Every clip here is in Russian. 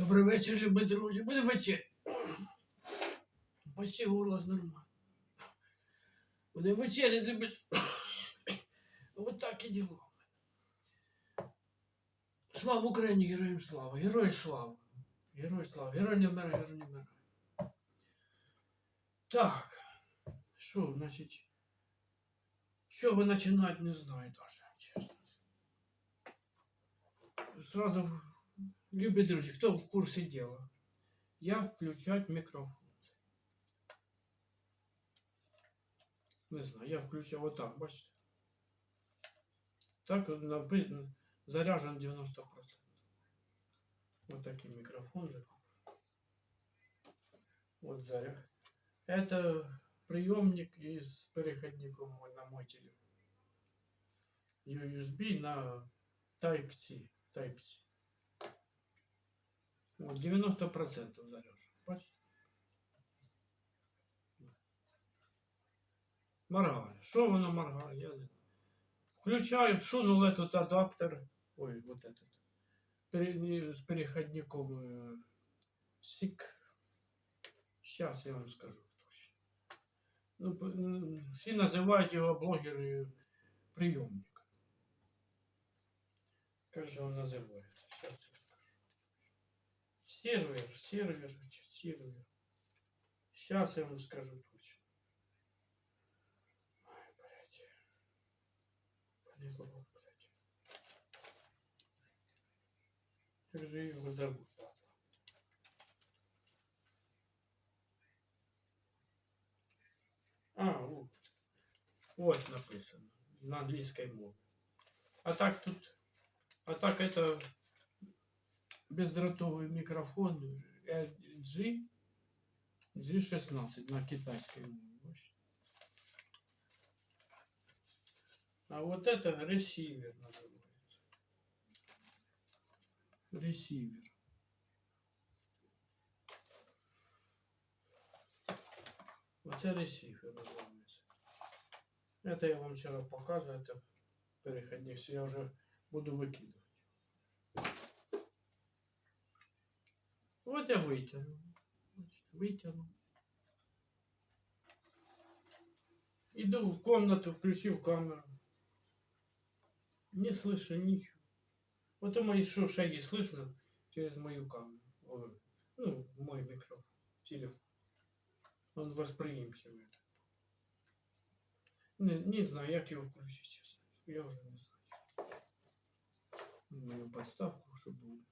Добрий вечір, любі друзі. Буде вечір. Почти голос нормально. Буде вечеря, любі. Вот так і діло. Слава Україні, героям слава, герої слава. Герой слава, герой не вмирає, герой не вмирає. Так, що, значить, з чого починати, не знаю даже, чесно. Сразу, любі друзі, хто в курсі діла? Я включать мікрофон. Не знаю, я включав отак, бачите? Так напи- заряжен 90%. Вот такой микрофон же. Вот заряд. Это приемник из переходником мой- на мой телефон. USB на Type-C. Type-C. Вот 90% заряжен. Бачите? Моргає. Що воно моргає? Я. Включаю, всунул этот адаптер. Ой, вот этот. С переходником э, СИК. Сейчас я вам скажу. Ну, все называют его блогеры приемник. Как же он называется? Сейчас. Сервер, сервер, сервер. Сейчас я вам скажу точно. Ой, блядь. Понесло, блядь. Как же его зовут? А, вот. Вот написано. На английской мове. А так тут... А так это бездротовый микрофон LG G16 на китайской мове. А вот это ресивер называется. Ресивер. Это ресивер называется. Это я вам вчера показывал, это переходник. Я уже буду выкидывать. Вот я вытянул. Вытянул. Иду в комнату, включил камеру. Не слышу ничего. Вот мои шо- шаги слышно через мою камеру. Ну, мой микрофон, телефон. Он восприимчивый. Не, не знаю, як його включити, чесно. Я вже не знаю. Мою подставку, такой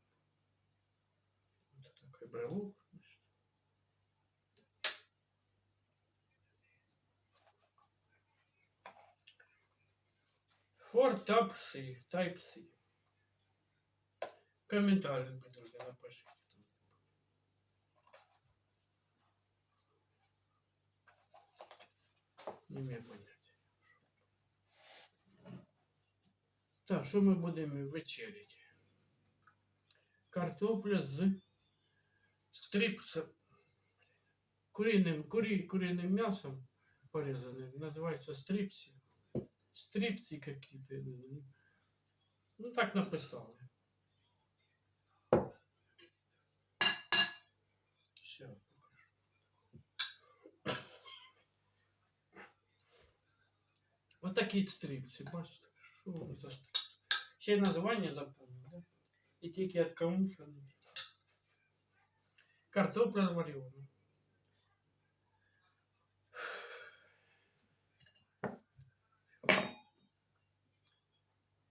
брелок. For Type-C. Type-C. Комментарий, любі друзі, напишіть. Не маю поняття. Так, що ми будемо вечеряти? Картопля з стрипс куриним, курі, куриним м'ясом порізаним. Називається стрипсі. Стрипсі какие-то. я не знаю. Ну так написали. Щас покажу. Вот такі стрипси, бачите? Що вони за стрипси? Ще й названня запомнив, да? І тільки від кому Картопля варена.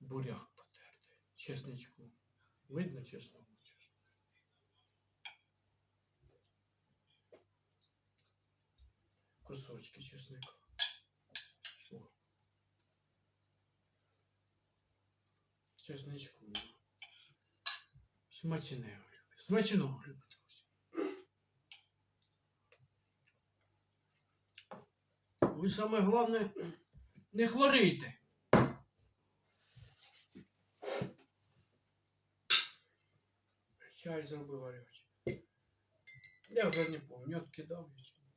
Буряк потертий. Чесничку. Видно чесно? Кусочки чесника. О. Чесничку. Смачне. Смачного, любі Ви саме головне не хворійте. Чай зробив гарячий. Я вже не пам'ятаю, от кидав я.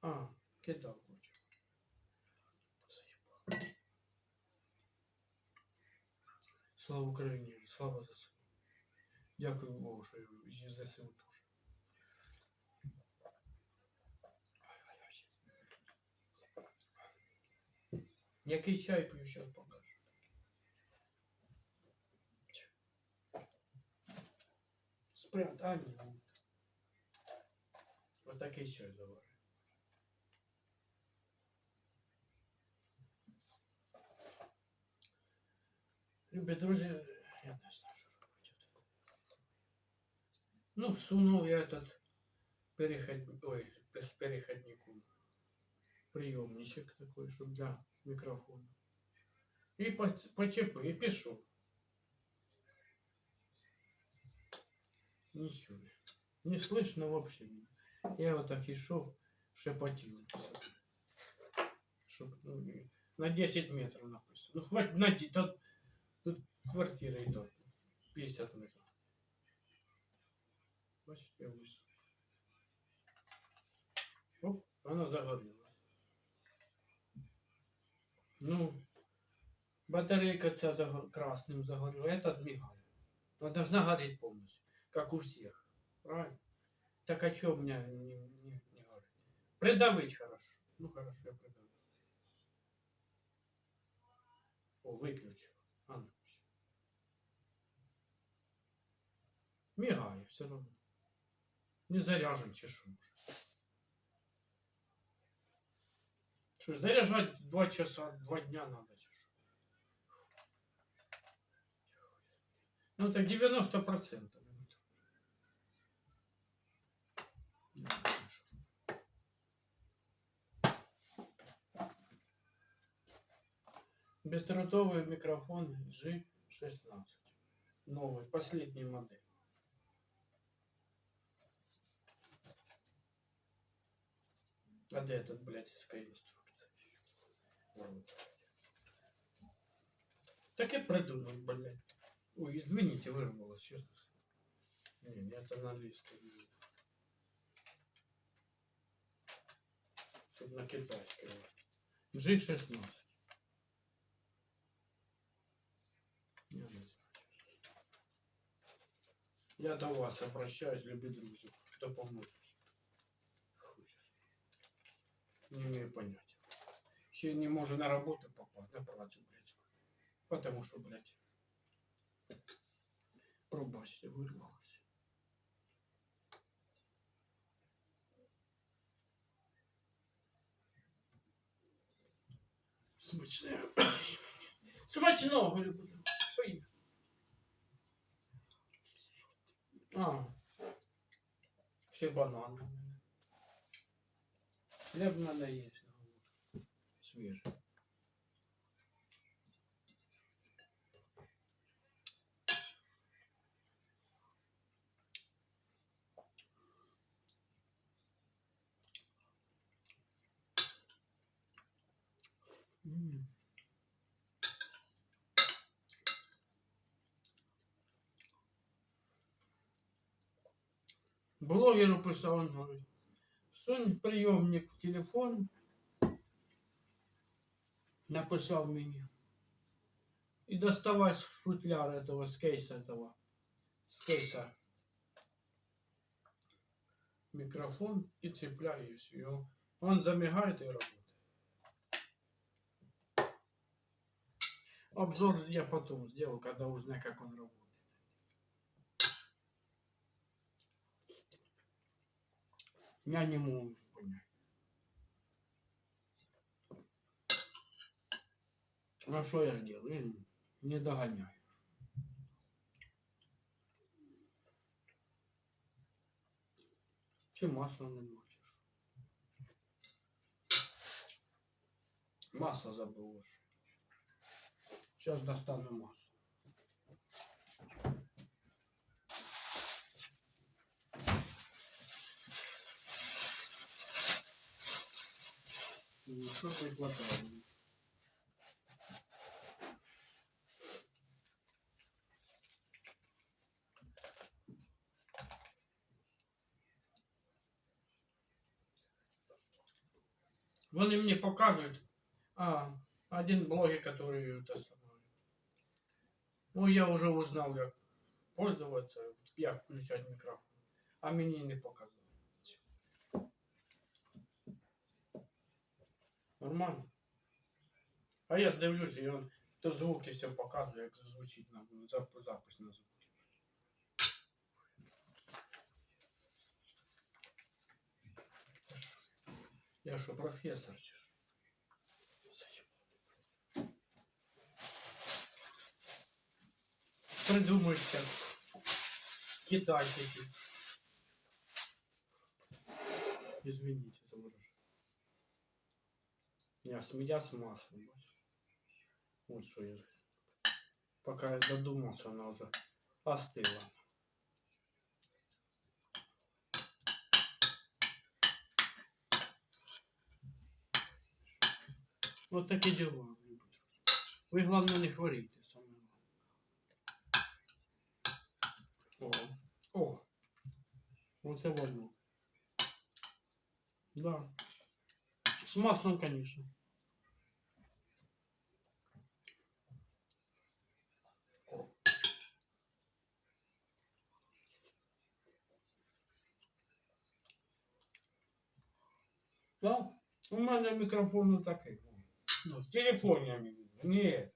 А, кидав. Заїбав. Слава Україні, слава ЗСУ. Дякую Богу, що і ЗСУ Який чай п'ю, зараз покажу. Спрят, а ні. ну. Отакий чай заварю. Любі друзі, я не знаю, що робити. Ну, всунул я этот переход... Ой, с переходником. Приемничек такой, чтобы для микрофона. И почепив, и пишу. Ничего. Не слышно вообще. Я вот так и шел, шепотил. Чтоб, ну, на 10 метров написано. Ну, хватит на 10, тут, тут квартира и так. 50 метров. Значит, я вышел. Оп, она загорелась. Ну, батарейка ця заго- красным загорела, этот мигает. Она должна гореть полностью, как у всех. Правильно? Так а что у меня не, не, не горит? Придавить хорошо. Ну хорошо, я придавил. О, выключил. А ну. Мигает все равно. Не заряжен чешу. Что, заряжать два часа, два дня надо. Ну, это 90 процентов. Бесдротовый микрофон G16. Новый, последний модель. А где этот, блядь, инструкция? Так и придумал, блядь. Ой, извините, вырвалось, честно. Не, это на английском. Тут на китайском. G16. Я. Я до вас обращаюсь, люби друзі. Хто поможе? Хуй. Не имею понятия. Ще не можу на работу попасть, на працю, блядь. Потому что, блядь. Пробачте, вирвалося. Смачне. Смачного люблю. А. Ще банан. Хлеб надо есть. Свежий. М. Блогеру писав, він говорить, сунь прийомник в телефон, написав мені. И доставай с футляра этого, с кейса этого, с кейса микрофон и цепляюсь его. Он замигает и работает. Обзор я потом сделаю, когда узнаю, как он работает. Я не могу понять. А что я сделаю? Я не догоняю. Чи масло не мочиш? Масло забылось. Сейчас достану масло. Ну, Что не хватает? Вони мне показывают, а, один блогер, который это самое. Ну, я уже узнал, как пользоваться. як включати мікрофон. А мені не показало. Нормально. А я ж дивлюсь, і он то звуки все показує, як звучить на зап- запис на звуки. Я чи що? Придумайте. Китайцы эти. Извините за выражение. Я смея с маслом. Вот что я. Пока я додумался, она уже остыла. Вот такі дела. любі друзі. Ви, головне, не хворійте саме. головне. О. О. Оце возьму. Да. С маслом, конечно. О. Да? У мене мікрофон не такий. Ну, в маю. Ні.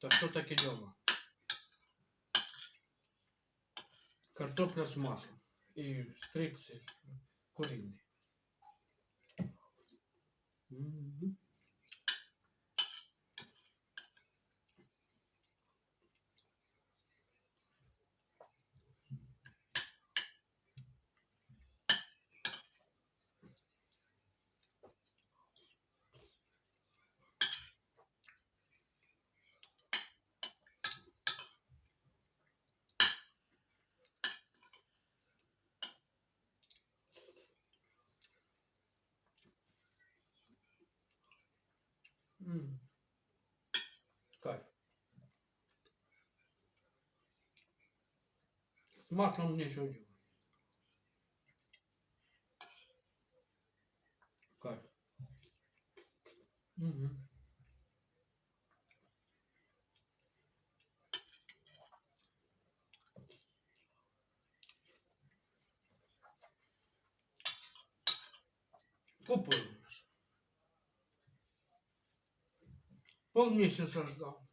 Так что таки дело? Картопля с маслом и стрипсы куриные. Мгм. М. Кайф. С маслом еще делать. Кайф. Мгм. Купил. Полмесяца ждал.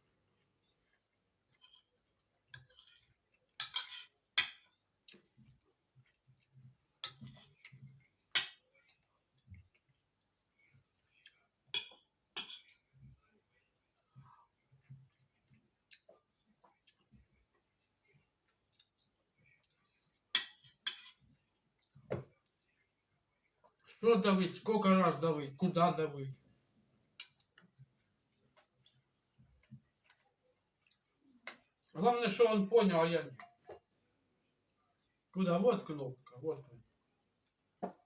Что давить? Сколько раз давить? Куда давить? Главное, что он понял, а я нет. Куда? Вот кнопка, вот кнопка.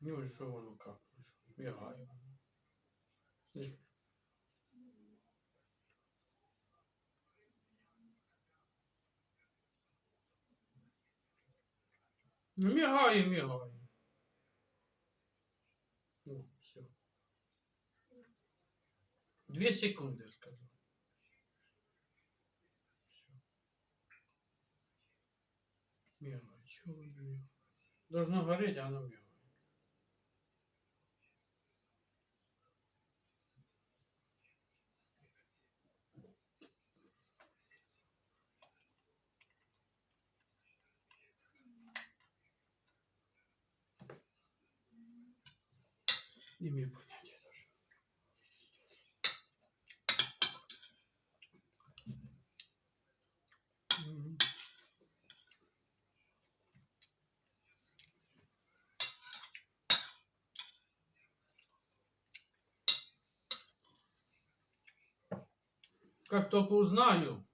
Ну и что оно как? Мигаю. И ж- Ну, мигаю, мигаю. Ну, все. Две секунды, я сказал. Всё. Мигает. Чего мигает? Должно гореть, а оно мигает. Не имею как только узнаю,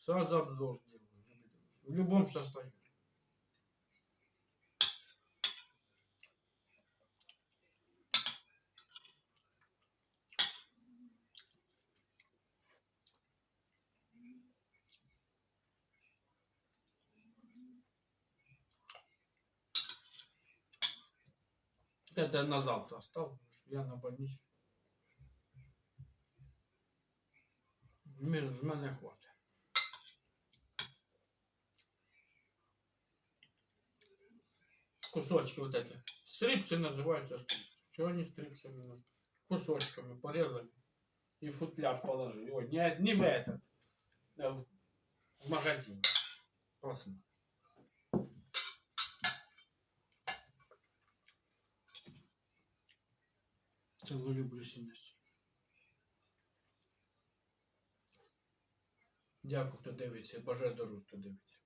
сразу обзор делаю. В любом состоянии. Это на завтра оставлю, я на больничке. З мене хватить. Кусочки вот эти. Стрипсы называются стрипсы. Чего они стрипсами? называют? Кусочками порезали и футляр положили. Ой, не, не в этот, а в в магазин. Просто. Цілу люблю сильності. Дякую, хто дивиться. Бажаю здоров'я, хто дивиться.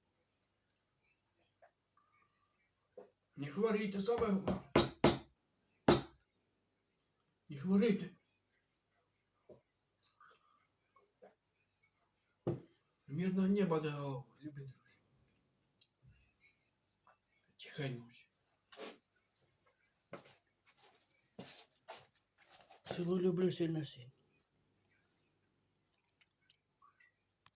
Не хворійте, саме. Не хворійте. Мирного неба до голови, любі друзі. Тихай ночі. Цілу люблю сильно сильно.